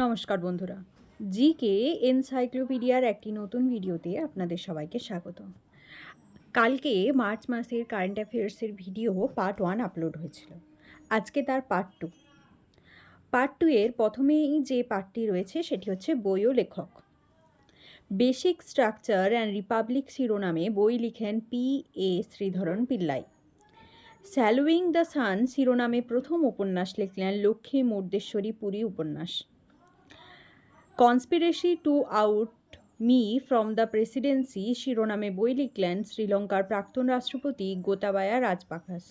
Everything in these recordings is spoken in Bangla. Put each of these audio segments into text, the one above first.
নমস্কার বন্ধুরা। জিকে এনসাইক্লোপিডিয়ার একটি নতুন ভিডিওতে আপনাদের সবাইকে স্বাগত। কালকে মার্চ মাসের কারেন্ট অ্যাফেয়ার্সের ভিডিও পার্ট ওয়ান আপলোড হয়েছিল। আজকে তার পার্ট টু। পার্ট টু এর প্রথমেই যে পার্টটি রয়েছে সেটি হচ্ছে বইও লেখক। বেসিক স্ট্রাকচার অ্যান্ড রিপাবলিক শিরোনামে বই লিখেন P A Sreedharan Pillai. Swallowing the sun শিরোনামে প্রথম উপন্যাস লিখলেন লক্ষ্মী মুর্দেশ্বরী পুরী উপন্যাস। Conspiracy to oust me from the presidency শিরোনামে বই লিখলেন শ্রীলঙ্কার প্রাক্তন রাষ্ট্রপতি Gotabaya Rajapaksa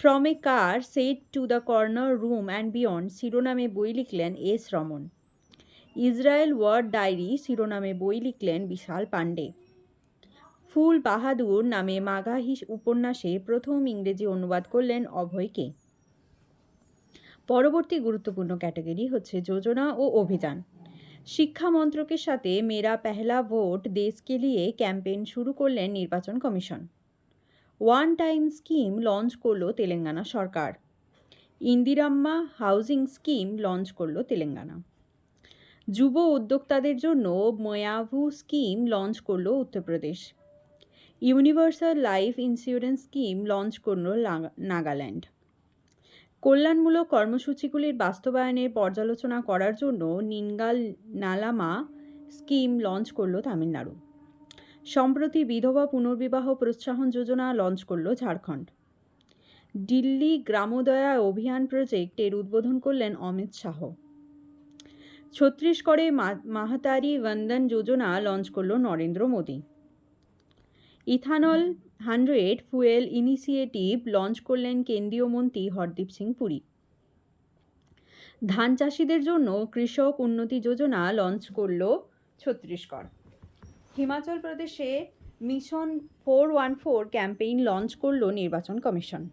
from a car shed to the corner room and beyond শিরোনামে বই লিখলেন S Raman Israel war diary শিরোনামে বই লিখলেন বিশাল পাণ্ডে। ফুল বাহাদুর নামে মাঘা হিস উপন্যাসে প্রথম ইংরেজি অনুবাদ করলেন অভয়কে পরবর্তী গুরুত্বপূর্ণ ক্যাটাগরি হচ্ছে যোজনা ও অভিযান। শিক্ষা মন্ত্রকের সাথে মেরা পেহলা ভোট দেশকে লিয়ে ক্যাম্পেইন শুরু করলেন নির্বাচন কমিশন। ওয়ান টাইম স্কিম লঞ্চ করল তেলেঙ্গানা সরকার। ইন্দিরাম্মা হাউজিং স্কিম লঞ্চ করল তেলেঙ্গানা। যুব উদ্যোক্তাদের জন্য ময়াভু স্কিম লঞ্চ করল Uttar Pradesh. Universal life insurance scheme launch করল নাগাল্যান্ড। কল্যাণমূলক কর্মসূচিগুলির বাস্তবায়নের পর্যালোচনা করার জন্য নিনগাল নালামা স্কিম লঞ্চ করল তামিলনাড়ু। সম্প্রতি বিধবা পুনর্বিবাহ প্রোৎসাহন যোজনা লঞ্চ করল ঝাড়খণ্ড। দিল্লি গ্রামোদয়া অভিযান প্রজেক্ট এর উদ্বোধন করলেন অমিত শাহ। ছত্তিশগড়ে মাহাতারি বন্দন যোজনা লঞ্চ করল Narendra Modi. Ethanol hundred fuel initiative launch করলেন কেন্দ্রীয় মন্ত্রী হরদীপ সিং পুরী। ধান চাষিদের জন্য কৃষক উন্নতি যোজনা লঞ্চ করল ছত্তিশগড়। হিমাচল প্রদেশে mission four one four campaign launch করল নির্বাচন কমিশন।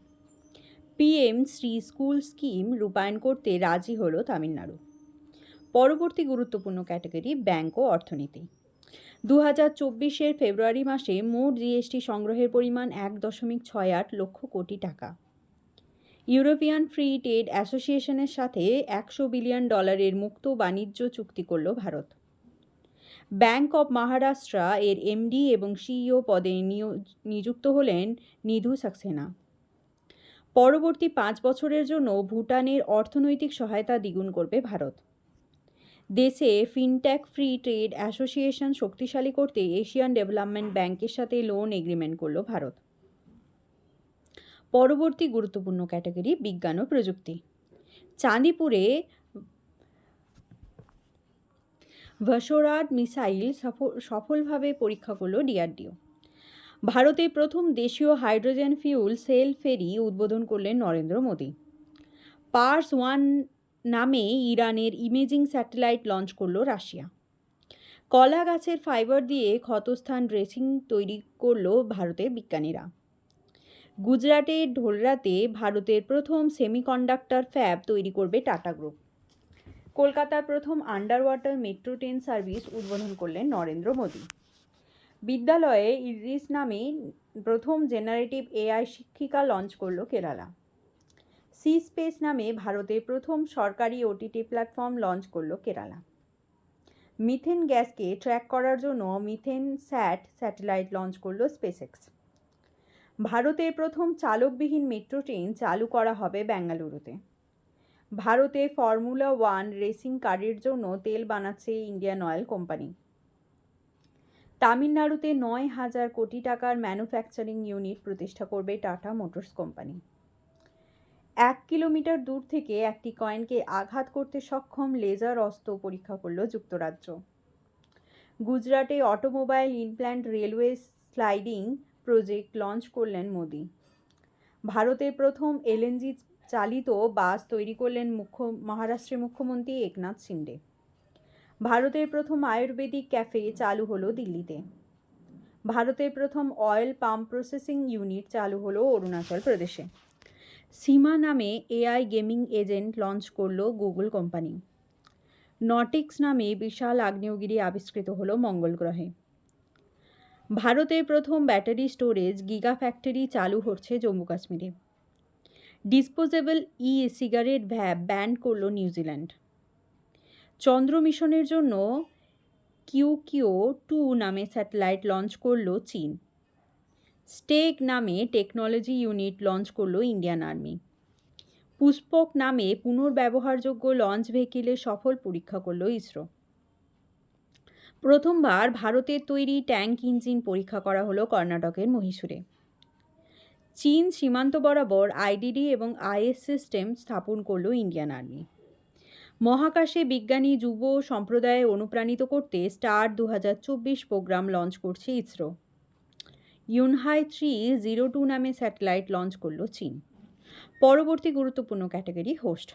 পিএম শ্রী স্কুল স্কিম রূপায়ণ করতে রাজি হল তামিলনাড়ু। পরবর্তী গুরুত্বপূর্ণ ক্যাটাগরি ব্যাংক ও অর্থনীতি। দু হাজার চব্বিশের ফেব্রুয়ারি মাসে মোট জিএসটি সংগ্রহের পরিমাণ এক দশমিক ছয় আট লক্ষ কোটি টাকা। ইউরোপিয়ান ফ্রি ট্রেড অ্যাসোসিয়েশনের সাথে একশো বিলিয়ন ডলারের মুক্ত বাণিজ্য চুক্তি করল ভারত। ব্যাংক অব মহারাষ্ট্র এর এমডি এবং সিইও পদে নিয়- নিযুক্ত হলেন নিধু সাক্সেনা। পরবর্তী পাঁচ বছরের জন্য ভুটানের অর্থনৈতিক সহায়তা দ্বিগুণ করবে ভারত। দেশে ফিনটেক, ফ্রি ট্রেড অ্যাসোসিয়েশন শক্তিশালী করতে এশিয়ান ডেভেলপমেন্ট ব্যাংকের সাথে লোন এগ্রিমেন্ট করল ভারত। পরবর্তী গুরুত্বপূর্ণ ক্যাটাগরি বিজ্ঞান ও প্রযুক্তি। চাঁদিপুরে ভাসোরাড মিসাইল সফ- সফলভাবে পরীক্ষা করল ডিআরডিও। ভারতে প্রথম দেশীয় হাইড্রোজেন ফিউল সেল ফেরি উদ্বোধন করলেন নরেন্দ্র মোদী। পার্স ওয়ান নামে ইরানের ইমেজিং স্যাটেলাইট লঞ্চ করল রাশিয়া। কলা গাছের ফাইবার দিয়ে ক্ষতস্থান ড্রেসিং তৈরি করল ভারতের বিজ্ঞানীরা। গুজরাটের ঢোলরাতে ভারতের প্রথম সেমিকন্ডাক্টর ফ্যাব তৈরি করবে টাটা গ্রুপ। কলকাতার প্রথম under water metro train service উদ্বোধন করলেন নরেন্দ্র মোদী। বিদ্যালয়ে ইরিস নামে প্রথম জেনারেটিভ এআই শিক্ষিকা লঞ্চ করল কেরালা। সি স্পেস নামে ভারতের প্রথম সরকারি ওটিটি প্ল্যাটফর্ম লঞ্চ করল কেরালা। মিথেন গ্যাসকে ট্র্যাক করার জন্য মিথেন স্যাট স্যাটেলাইট লঞ্চ করল স্পেসএক্স ভারতের প্রথম চালকবিহীন মেট্রো ট্রেন চালু করা হবে বেঙ্গালুরুতে ভারতে ফর্মুলা ওয়ান রেসিং কারের জন্য তেল বানাচ্ছে ইন্ডিয়ান অয়েল কোম্পানি তামিলনাড়ুতে নয় হাজার কোটি টাকার ম্যানুফ্যাকচারিং ইউনিট প্রতিষ্ঠা করবে টাটা মোটরস কোম্পানি এক কিলোমিটার দূর থেকে একটি কয়েনকে আঘাত করতে সক্ষম লেজার অস্ত্র পরীক্ষা করল যুক্তরাজ্য। গুজরাটে automobile inplant railway sliding project launch করলেন মোদি। ভারতের প্রথম এলএনজি চালিত বাস তৈরি করলেন মুখ্য, মহারাষ্ট্রের মুখ্যমন্ত্রী একনাথ শিন্ডে। ভারতের প্রথম আয়ুর্বেদিক ক্যাফে চালু হলো দিল্লিতে। ভারতের প্রথম অয়েল পাম্প প্রসেসিং ইউনিট চালু হলো অরুণাচল প্রদেশে। সীমা নামে এআই গেমিং এজেন্ট লঞ্চ করল গুগল কোম্পানি। নটিক্স নামে বিশাল আগ্নেয়গিরি আবিষ্কৃত হলো মঙ্গল গ্রহে। ভারতের প্রথম ব্যাটারি স্টোরেজ গিগা ফ্যাক্টরি চালু হচ্ছে জম্মু কাশ্মীরে। Disposable e cigarette vape ban করল নিউজিল্যান্ড। চন্দ্র মিশনের জন্য কিউ কিউ টু নামে স্যাটেলাইট লঞ্চ করল চীন। স্টেক নামে টেকনোলজি ইউনিট লঞ্চ করল ইন্ডিয়ান আর্মি। পুষ্পক নামে পুনর্ব্যবহারযোগ্য লঞ্চ ভেহিকেলের সফল পরীক্ষা করল ইসরো। প্রথমবার ভারতের তৈরি ট্যাঙ্ক ইঞ্জিন পরীক্ষা করা হলো কর্ণাটকের মহীশূরে। চীন সীমান্ত বরাবর আইডিডি এবং আইএস সিস্টেম স্থাপন করল ইন্ডিয়ান আর্মি। মহাকাশে বিজ্ঞানী যুব সম্প্রদায়ে অনুপ্রাণিত করতে স্টার দু হাজার চব্বিশ প্রোগ্রাম লঞ্চ করছে ISRO. Yunhai three zero two নামে স্যাটেলাইট লঞ্চ করল চীন। পরবর্তী গুরুত্বপূর্ণ category host.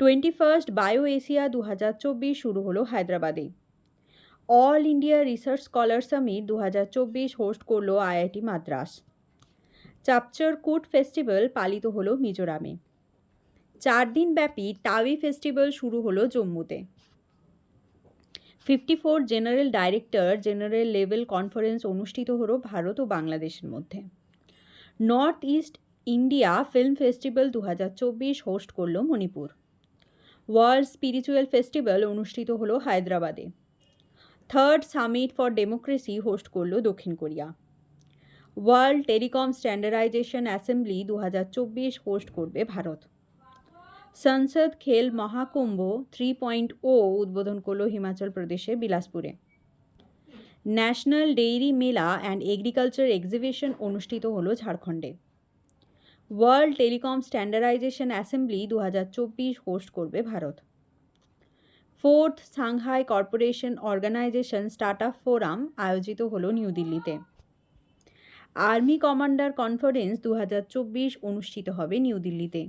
Twenty first bio Asia দু হাজার চব্বিশ শুরু হলো হায়দ্রাবাদে। All India research scholar summit দু হাজার চব্বিশ হোস্ট করল আইআইটি মাদ্রাস। চাপচার কুট ফেস্টিভ্যাল পালিত হলো মিজোরামে। চার দিনব্যাপী টাউই ফেস্টিভ্যাল শুরু হলো জম্মুতে। Fifty four general director general level conference অনুষ্ঠিত হলো ভারত ও বাংলাদেশের মধ্যে। North east India film festival দু হাজার চব্বিশ হোস্ট করল মণিপুর। ওয়ার্ল্ড স্পিরিচুয়াল ফেস্টিভ্যাল অনুষ্ঠিত হল হায়দ্রাবাদে। Third summit for democracy host করল দক্ষিণ Korea. World telecom standardisation assembly দু হাজার চব্বিশ হোস্ট করবে ভারত। সংসদ খেল মহাকুম্ভ থ্রি পয়েন্ট ও উদ্বোধন করল হিমাচল প্রদেশে বিলাসপুরে। National dairy mela and agriculture exhibition অনুষ্ঠিত হলো ঝাড়খণ্ডে। ওয়ার্ল্ড টেলিকম স্ট্যান্ডার্ডাইজেশন অ্যাসেম্বলি দু হাজার চব্বিশ হোস্ট করবে Bharat. Fourth Shanghai corporation organisation start up forum আয়োজিত হলো নিউ দিল্লিতে। আর্মি কমান্ডার কনফারেন্স দু হাজার চব্বিশ অনুষ্ঠিত হবে নিউ দিল্লিতে।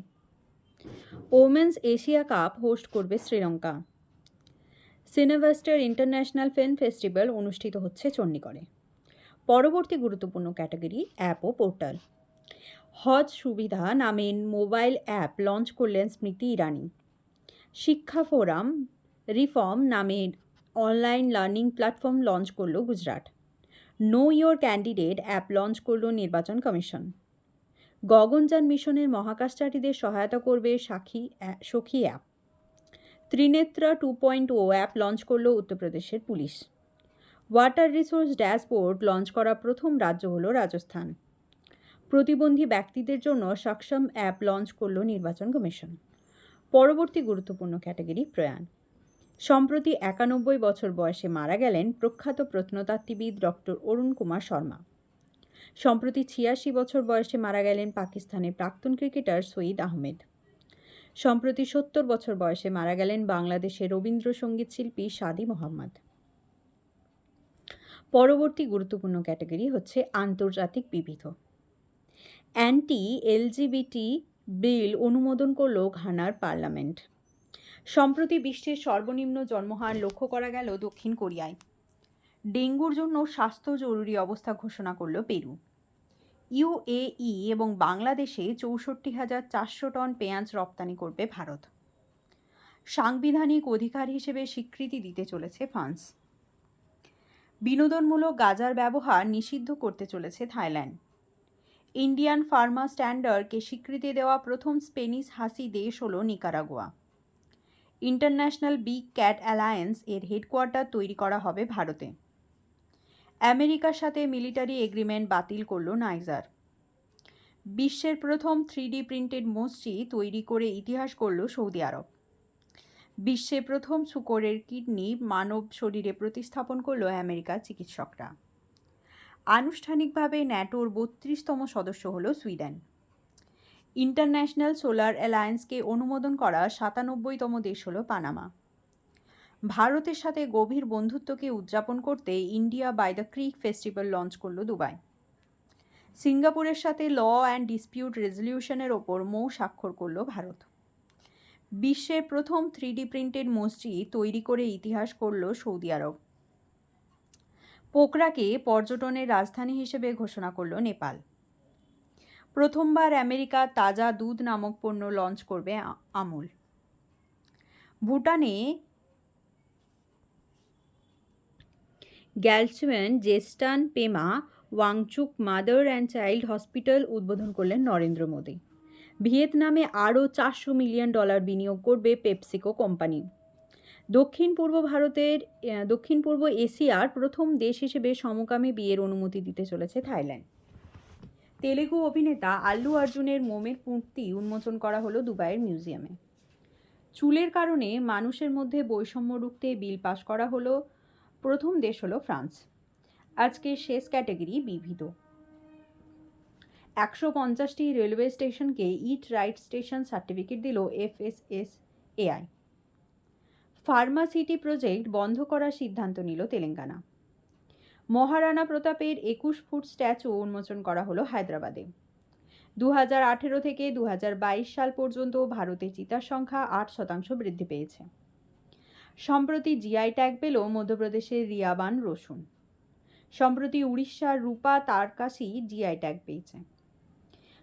ওমেন্স এশিয়া কাপ হোস্ট করবে Sri Lanka. CineVesture international film festival অনুষ্ঠিত হচ্ছে চণ্ডীগড়ে। পরবর্তী গুরুত্বপূর্ণ ক্যাটাগরি অ্যাপ ও পোর্টাল। হজ সুবিধা নামে মোবাইল অ্যাপ লঞ্চ করলেন স্মৃতি ইরানি। শিক্ষা ফোরাম রিফর্ম নামে অনলাইন লার্নিং প্ল্যাটফর্ম লঞ্চ করল Gujarat. Know your candidate app launch করল নির্বাচন কমিশন। গগনযান মিশনের মহাকাশচারীদের সহায়তা করবে Sakshi Sakhi app. Trinetra two point ও অ্যাপ লঞ্চ করল উত্তরপ্রদেশের police. Water resource dashboard launch করা প্রথম রাজ্য হল রাজস্থান। প্রতিবন্ধী ব্যক্তিদের জন্য সক্ষম অ্যাপ লঞ্চ করল নির্বাচন কমিশন। পরবর্তী গুরুত্বপূর্ণ ক্যাটাগরি প্রয়াণ। সম্প্রতি একানব্বই বছর বয়সে মারা গেলেন প্রখ্যাত প্রত্নতাত্ত্বিবিদ ডক্টর অরুণ কুমার শর্মা। সম্প্রতি ছিয়াশি বছর বয়সে মারা গেলেন পাকিস্তানের প্রাক্তন ক্রিকেটার সঈদ আহমেদ। সম্প্রতি সত্তর বছর বয়সে মারা গেলেন বাংলাদেশের রবীন্দ্রসঙ্গীত শিল্পী সাদি মোহাম্মদ। পরবর্তী গুরুত্বপূর্ণ ক্যাটাগরি হচ্ছে আন্তর্জাতিক বিবিধ। অ্যান্টি এলজিবিটি বিল অনুমোদন করল ঘানার পার্লামেন্ট। সম্প্রতি বিশ্বের সর্বনিম্ন জন্মহার লক্ষ্য করা গেল দক্ষিণ কোরিয়ায়। ডেঙ্গুর জন্য স্বাস্থ্য জরুরি অবস্থা ঘোষণা করল পেরু। ইউএই এবং বাংলাদেশে চৌষট্টি হাজার চারশো টন পেঁয়াজ রপ্তানি করবে ভারত। সাংবিধানিক অধিকার হিসেবে স্বীকৃতি দিতে চলেছে ফ্রান্স। বিনোদনমূলক গাজার ব্যবহার নিষিদ্ধ করতে চলেছে থাইল্যান্ড। ইন্ডিয়ান ফার্মা স্ট্যান্ডার্ডকে স্বীকৃতি দেওয়া প্রথম স্পেনিশ হাসি দেশ হল Nicaragua. International big cat alliance এর হেডকোয়ার্টার তৈরি করা হবে ভারতে। আমেরিকার সাথে মিলিটারি এগ্রিমেন্ট বাতিল করল নাইজার। বিশ্বের প্রথম থ্রিডি প্রিন্টেড মসজিদ তৈরি করে ইতিহাস করল সৌদি আরব। বিশ্বে প্রথম শুকরের কিডনি মানব শরীরে প্রতিস্থাপন করল আমেরিকার চিকিৎসকরা। আনুষ্ঠানিকভাবে ন্যাটোর বত্রিশতম সদস্য হল সুইডেন। ইন্টারন্যাশনাল সোলার অ্যালায়েন্সকে অনুমোদন করা সাতানব্বইতম দেশ হল পানামা। ভারতের সাথে গভীর বন্ধুত্বকে উদযাপন করতে India by the creek festival launch করল দুবাই। সিঙ্গাপুরের সাথে ল অ্যান্ড ডিসপিউট রেজলিউশনের ওপর মৌ স্বাক্ষর করল ভারত। বিশ্বের প্রথম থ্রিডি প্রিন্টেড মসজিদ তৈরি করে ইতিহাস করল সৌদি আরব। পোকরাকে পর্যটনের রাজধানী হিসেবে ঘোষণা করল নেপাল। প্রথমবার আমেরিকা তাজা দুধ নামক পণ্য লঞ্চ করবে Amul. ভুটানে Gyalsuen Jetsun Pema Wangchuck mother and child hospital উদ্বোধন করলেন নরেন্দ্র মোদী। ভিয়েতনামে আরও চারশো মিলিয়ন ডলার বিনিয়োগ করবে পেপসিকো কোম্পানি। দক্ষিণ পূর্ব ভারতের দক্ষিণ পূর্ব এশিয়ার প্রথম দেশ হিসেবে সমকামী বিয়ের অনুমতি দিতে চলেছে থাইল্যান্ড। তেলেগু অভিনেতা আল্লু অর্জুনের মোমের মূর্তি উন্মোচন করা হলো দুবাইয়ের মিউজিয়ামে। চুলের কারণে মানুষের মধ্যে বৈষম্য রুখতে বিল পাশ করা হলো প্রথম দেশ হলো ফ্রান্স। আজকে শেষ ক্যাটাগরি বিবিধ একশো পঞ্চাশটি রেলওয়ে স্টেশনকে ইট রাইট স্টেশন সার্টিফিকেট দিল এফএসএস এআই ফার্মাসিটি প্রজেক্ট বন্ধ করার সিদ্ধান্ত নিল তেলেঙ্গানা। মহারানা প্রতাপের একুশ ফুট স্ট্যাচু উন্মোচন করা হলো হায়দ্রাবাদে। দু হাজার আঠেরো থেকে দু হাজার বাইশ সাল পর্যন্ত ভারতে চিতার সংখ্যা আট শতাংশ বৃদ্ধি পেয়েছে। সম্প্রতি জিআই ট্যাগ পেল মধ্যপ্রদেশের রিয়াবান রসুন। সম্প্রতি উড়িষ্যার রূপা তারকাসি জিআই ট্যাগ পেয়েছে।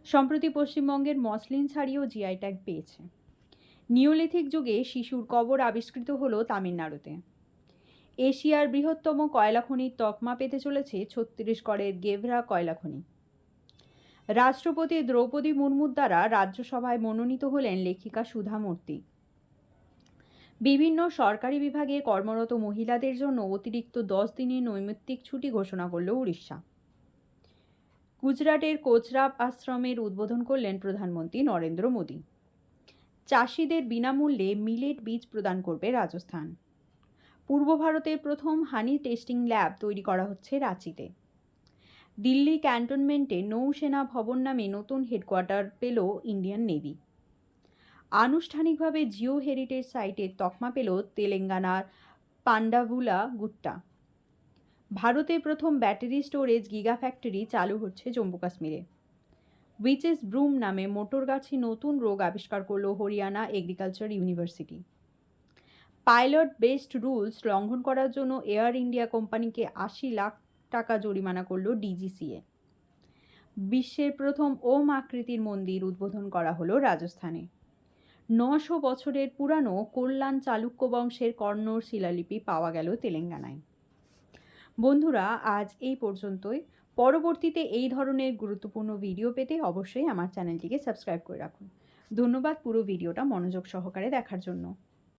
সম্প্রতি পশ্চিমবঙ্গের মসলিন শাড়িও জিআই ট্যাগ পেয়েছে। নিওলিথিক যুগে শিশুর কবর আবিষ্কৃত হলো তামিলনাড়ুতে। এশিয়ার বৃহত্তম কয়লা খনির তকমা পেতে চলেছে ছত্তিশগড়ের গেভরা কয়লা খনি। রাষ্ট্রপতি দ্রৌপদী মুর্মুর দ্বারা রাজ্যসভায় মনোনীত হলেন লেখিকা সুধা মূর্তি বিভিন্ন সরকারি বিভাগে কর্মরত মহিলাদের জন্য অতিরিক্ত দশ দিনের নৈমিত্তিক ছুটি ঘোষণা করল উড়িষ্যা। গুজরাটের কোচরাব আশ্রমের উদ্বোধন করলেন প্রধানমন্ত্রী নরেন্দ্র মোদী। চাষিদের বিনামূল্যে মিলেট বীজ প্রদান করবে রাজস্থান। পূর্ব ভারতের প্রথম হানি টেস্টিং ল্যাব তৈরি করা হচ্ছে রাঁচিতে। দিল্লি ক্যান্টনমেন্টে নৌসেনা ভবন নামে নতুন হেডকোয়ার্টার পেল ইন্ডিয়ান নেভি। আনুষ্ঠানিকভাবে জিও হেরিটেজ সাইটের তকমা পেল তেলেঙ্গানার পান্ডাভুলা গুট্টা। ভারতে প্রথম ব্যাটারি স্টোরেজ গিগা ফ্যাক্টরি চালু হচ্ছে জম্মু কাশ্মীরে। উইচেস ব্রুম নামে মোটরগাছি নতুন রোগ আবিষ্কার করল Haryana agriculture university. Pilot based rules লঙ্ঘন করার জন্য এয়ার ইন্ডিয়া কোম্পানিকে আশি লাখ টাকা জরিমানা করল ডিজিসিএ। বিশ্বের প্রথম ওম আকৃতির মন্দির উদ্বোধন করা হলো রাজস্থানে। নশো বছরের পুরানো কল্যাণ চালুক্য বংশের কর্ণর শিলালিপি পাওয়া গেল তেলেঙ্গানায়। বন্ধুরা, আজ এই পর্যন্তই। পরবর্তীতে এই ধরনের গুরুত্বপূর্ণ ভিডিও পেতে অবশ্যই আমার চ্যানেলটিকে সাবস্ক্রাইব করে রাখুন। ধন্যবাদ পুরো ভিডিওটা মনোযোগ সহকারে দেখার জন্য।